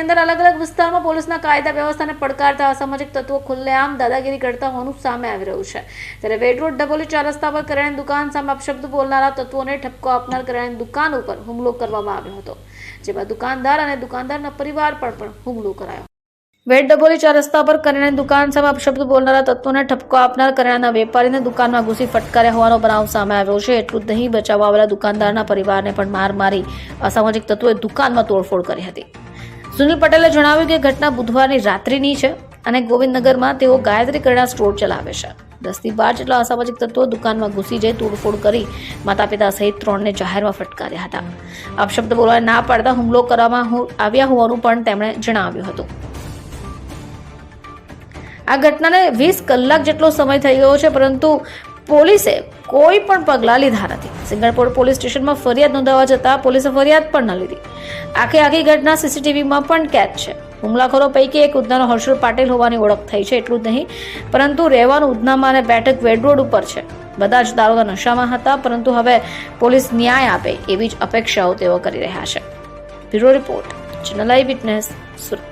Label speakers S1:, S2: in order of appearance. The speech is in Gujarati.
S1: અંદર અલગ અલગ વિસ્તારમાં પોલીસના કાયદા વ્યવસ્થાને પડકારતા અસામાજિક તત્વો ખુલ્લેઆમ દાદાગીરી કરતા હોવાનું સામે આવી રહ્યું છે. ત્યારે વેડ રોડ ડબોલી ચાર રસ્તા પર કરિયાણાની દુકાન સામે અપશબ્દ બોલનારા તત્વોને ઠપકો આપનાર કરિયાણાની દુકાન ઉપર હુમલો કરવામાં આવ્યો હતો, જેમાં દુકાનદાર અને દુકાનદારના પરિવાર પર પણ હુમલો કરાયો. વેડ ડબોલી ચાર રસ્તા પર કરિયાણાની દુકાન સામે અપશબ્દ બોલનારા તત્વોને ઠપકો આપનાર કરિયાણાના વેપારીને દુકાનમાં ઘૂસી ફટકાર્યા હોવાનો બનાવ સામે આવ્યો છે. એટલું જ નહીં બચાવવા આવેલા દુકાનદારના પરિવારને પણ માર મારી અસામાજિક તત્વોએ દુકાનમાં તોડફોડ કરી હતી. સુનિલ પટેલે જણાવ્યું કે ઘટના બુધવારની રાત્રિની છે અને ગોવિંદનગરમાં તેઓ ગાયત્રી કરિયાણા સ્ટોર ચલાવે છે. દસથી બાર જેટલા અસામાજિક તત્વો દુકાનમાં ઘૂસી જઈ તોડફોડ કરી માતા પિતા સહિત ત્રણને જાહેરમાં ફટકાર્યા હતા. અપશબ્દ બોલવા ના પાડતા હુમલો કરવામાં આવ્યા હોવાનું પણ તેમણે જણાવ્યું હતું. આ ઘટનાને વીસ કલાક જેટલો સમય થઈ ગયો છે, પરંતુ પોલીસે કોઈ પણ પગલાં લીધા નથી. સિંગણપોર પોલીસ સ્ટેશનમાં ફરિયાદ નોંધાવવા જતાં પોલીસે ફરિયાદ પણ ન લીધી. આખી આખી ઘટના સીસીટીવીમાં પણ કેદ છે. હુમલાખોરો પૈકી એક ઉધનાનો હર્ષલ પાટીલ હોવાની ઓળખ થઈ છે એટલું જ નહીં, પરંતુ રહેવાનું ઉધનામાં અને બેઠક વેડ રોડ ઉપર છે. બધા જ દારૂના નશામાં હતા, પરંતુ હવે પોલીસ ન્યાય આપે એવી જ અપેક્ષાઓ તેઓ કરી રહ્યા છે. Bureau report, channel eyewitness, Surat.